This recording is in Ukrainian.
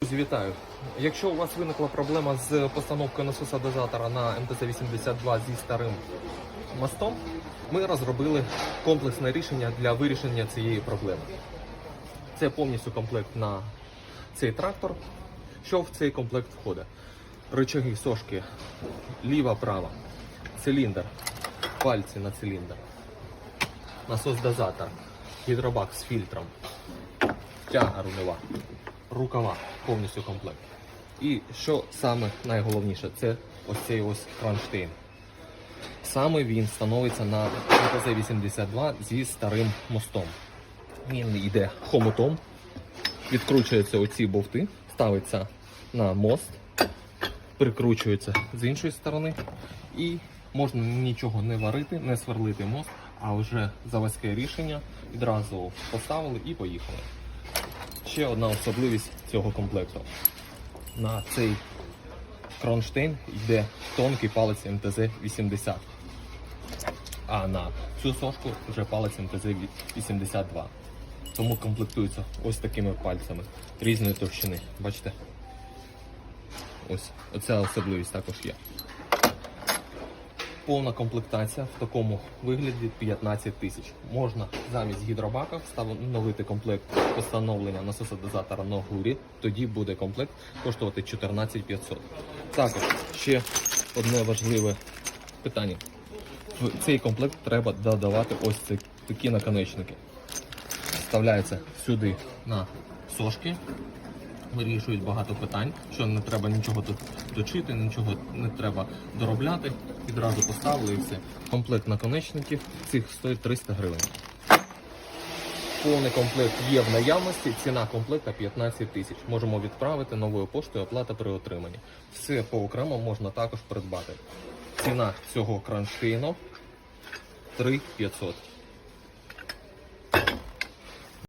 Друзі, вітаю. Якщо у вас виникла проблема з постановкою насоса дозатора на МТЗ-82 зі старим мостом, ми розробили комплексне рішення для вирішення цієї проблеми. Це повністю комплект на цей трактор. Що в цей комплект входить? Рычаги сошки ліва-права, циліндр, пальці на циліндр, насос дозатор, гідробак з фільтром, тяга рульова, рукава, повністю комплект. І що саме найголовніше, це ось цей ось кронштейн. Саме він становиться на МТЗ-82 зі старим мостом. Він йде хомутом, відкручуються оці бовти, ставиться на мост, прикручується з іншої сторони, і можна нічого не варити, не сверлити мост, а вже заводське рішення відразу поставили і поїхали. Ще одна особливість цього комплекту. На цей кронштейн йде тонкий палець МТЗ-80, а на цю сошку вже палець МТЗ-82. Тому комплектується ось такими пальцями різної товщини. Бачите? Ось оця особливість також є. Повна комплектація в такому вигляді 15 тисяч. Можна замість гідробака встановити комплект постановлення насосодозатора на гурі. Тоді буде комплект коштувати 14 500. Також ще одне важливе питання. В цей комплект треба додавати ось ці такі наконечники. Вставляється сюди на сошки, вирішують багато питань, що не треба нічого тут точити, нічого не треба доробляти. Відразу поставили і все. Комплект наконечників цих стоїть 300 гривень. Повний комплект є в наявності, ціна комплекта 15 тисяч. Можемо відправити новою поштою, оплата при отриманні. Все по окремо можна також придбати. Ціна цього кронштейну 3500.